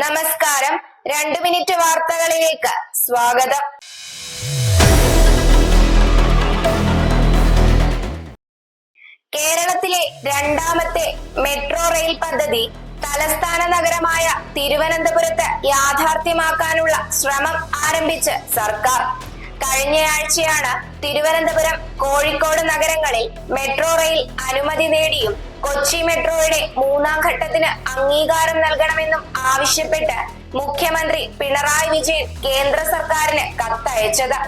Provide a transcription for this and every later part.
നമസ്കാരം. രണ്ടു മിനിറ്റ് വാർത്തകളിലേക്ക് സ്വാഗതം. കേരളത്തിലെ രണ്ടാമത്തെ മെട്രോ റെയിൽ പദ്ധതി തലസ്ഥാന നഗരമായ തിരുവനന്തപുരത്ത് യാഥാർത്ഥ്യമാക്കാനുള്ള ശ്രമം ആരംഭിച്ച് സർക്കാർ. കഴിഞ്ഞയാഴ്ചയാണ് തിരുവനന്തപുരം കോഴിക്കോട് നഗരങ്ങളിൽ മെട്രോ റെയിൽ അനുമതി നേടിയും കൊച്ചി മെട്രോയുടെ മൂന്നാം ഘട്ടത്തിന് അംഗീകാരം നൽകണമെന്നും ആവശ്യപ്പെട്ട് മുഖ്യമന്ത്രി പിണറായി വിജയൻ കേന്ദ്ര സർക്കാരിന് കത്തയച്ചത്.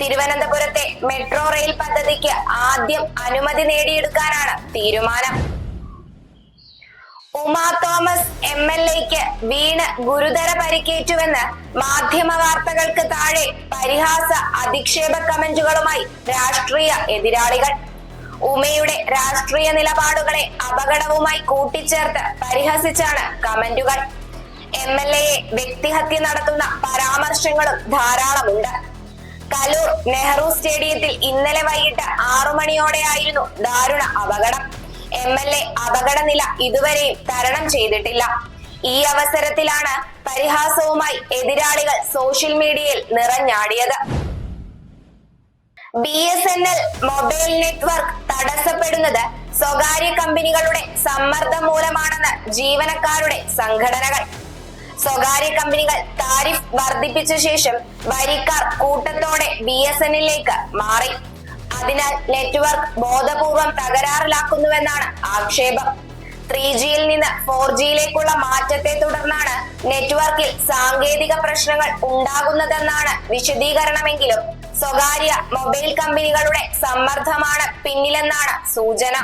തിരുവനന്തപുരത്തെ മെട്രോ റെയിൽ പദ്ധതിക്ക് ആദ്യം അനുമതി നേടിയെടുക്കാനാണ് തീരുമാനം. ഉമാ തോമസ് എം എൽ എക്ക് വീണ് ഗുരുതര പരിക്കേറ്റുവെന്ന് മാധ്യമ വാർത്തകൾക്ക് താഴെ പരിഹാസ അധിക്ഷേപ കമന്റുകളുമായി രാഷ്ട്രീയ എതിരാളികൾ. ഉമയുടെ രാഷ്ട്രീയ നിലപാടുകളെ അപകടവുമായി കൂട്ടിച്ചേർത്ത് പരിഹസിച്ചാണ് കമന്റുകൾ. എം എൽ എയെ വ്യക്തിഹത്യ നടത്തുന്ന പരാമർശങ്ങളും ധാരാളമുണ്ട്. കലൂർ നെഹ്റു സ്റ്റേഡിയത്തിൽ ഇന്നലെ വൈകിട്ട് ആറു മണിയോടെയായിരുന്നു ദാരുണ അപകടം. എം എൽ എ അപകടനില ഇതുവരെയും തരണം ചെയ്തിട്ടില്ല. ഈ അവസരത്തിലാണ് പരിഹാസവുമായി എതിരാളികൾ സോഷ്യൽ മീഡിയയിൽ നിറഞ്ഞാടിയത്. B S N L mobile network തടസ്സപ്പെടുന്നത് സ്വകാര്യ കമ്പനികളുടെ സമ്മർദ്ദം മൂലമാണെന്ന് ജീവനക്കാരുടെ സംഘടനകൾ. സ്വകാര്യ കമ്പനികൾ താരിഫ് വർദ്ധിപ്പിച്ച ശേഷം വരിക്കാർ കൂട്ടത്തോടെ ബി എസ് എന്നിലേക്ക് മാറി. അതിനാൽ നെറ്റ്വർക്ക് ബോധപൂർവം തകരാറിലാക്കുന്നുവെന്നാണ് ആക്ഷേപം. ത്രീ ജിയിൽ നിന്ന് ഫോർ ജിയിലേക്കുള്ള മാറ്റത്തെ തുടർന്നാണ് നെറ്റ്വർക്കിൽ സാങ്കേതിക പ്രശ്നങ്ങൾ ഉണ്ടാകുന്നതെന്നാണ് വിശദീകരണമെങ്കിലും സ്വകാര്യ മൊബൈൽ കമ്പനികളുടെ സമ്മർദ്ദമാണ് പിന്നിലെന്നാണ് സൂചന.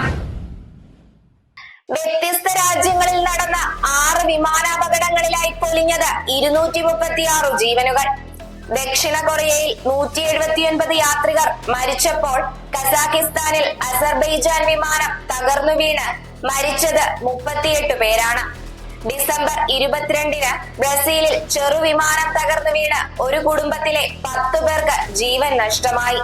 വ്യത്യസ്ത രാജ്യങ്ങളിൽ നടന്ന ആറ് വിമാനാപകടങ്ങളിലായി പൊലിഞ്ഞത് ഇരുന്നൂറ്റി മുപ്പത്തിയാറ് ജീവനുകൾ. ദക്ഷിണ കൊറിയയിൽ നൂറ്റി എഴുപത്തിയൊൻപത് യാത്രികർ മരിച്ചപ്പോൾ കസാഖിസ്ഥാനിൽ അസർബൈജാൻ വിമാനം തകർന്നു വീണ് മരിച്ചത് മുപ്പത്തിയെട്ട് പേരാണ്. ഡിസംബർ ഇരുപത്തിരണ്ടിന് ബ്രസീലിൽ ചെറു വിമാനം തകർന്നു വീണ് ഒരു കുടുംബത്തിലെ പത്തു പേർക്ക് ജീവൻ നഷ്ടമായി.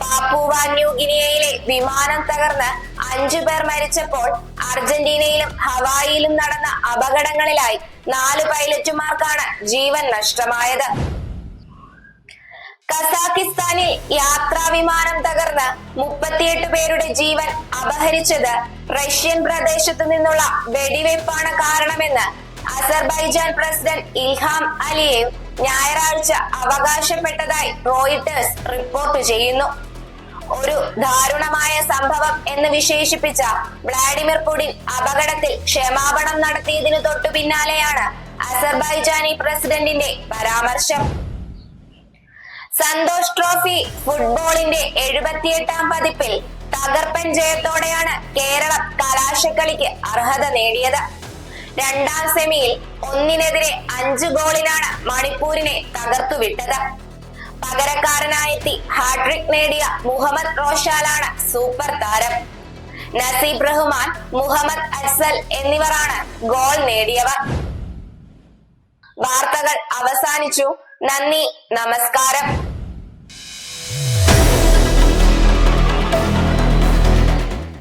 പാപ്പുവ ന്യൂ ഗിനിയയിലെ വിമാനം തകർന്ന് അഞ്ചു പേർ മരിച്ചപ്പോൾ അർജന്റീനയിലും ഹവായിയിലും നടന്ന അപകടങ്ങളിലായി നാല് പൈലറ്റുമാർക്കാണ് ജീവൻ നഷ്ടമായത്. കസാക്കിസ്ഥാനിൽ യാത്രാ വിമാനം തകർന്ന് മുപ്പത്തിയെട്ട് പേരുടെ ജീവൻ അപഹരിച്ചത് റഷ്യൻ പ്രദേശത്തു നിന്നുള്ള വെടിവയ്പ്പാണ് കാരണമെന്ന് അസർബൈജാൻ പ്രസിഡന്റ് ഇൽഹാം അലിയേവ് ഞായറാഴ്ച അവകാശപ്പെട്ടതായി റോയിട്ടേഴ്സ് റിപ്പോർട്ട് ചെയ്യുന്നു. ഒരു ദാരുണമായ സംഭവം എന്ന് വിശേഷിപ്പിച്ച വ്ളാഡിമിർ പുടിൻ അപകടത്തിൽ ക്ഷമാപണം നടത്തിയതിനു തൊട്ടു പിന്നാലെയാണ് അസർബൈജാനി പ്രസിഡന്റിന്റെ പരാമർശം. സന്തോഷ് ട്രോഫി ഫുട്ബോളിന്റെ എഴുപത്തിയെട്ടാം പതിപ്പിൽ തകർപ്പൻ ജയത്തോടെയാണ് കേരളം കലാശക്കളിക്ക് അർഹത നേടിയത്. രണ്ടാം സെമിയിൽ ഒന്നിനെതിരെ അഞ്ച് ഗോളിനാണ് മണിപ്പൂരിനെ തകർത്തുവിട്ടത് പകരക്കാരനായെത്തി ഹാട്രിക് നേടിയ മുഹമ്മദ് റോഷാലാണ് സൂപ്പർ താരം. നസീബ് റഹ്മാൻ മുഹമ്മദ് അഫ്സൽ എന്നിവരാണ് ഗോൾ നേടിയവർ. വാർത്തകൾ അവസാനിച്ചു. നന്ദി നമസ്കാരം.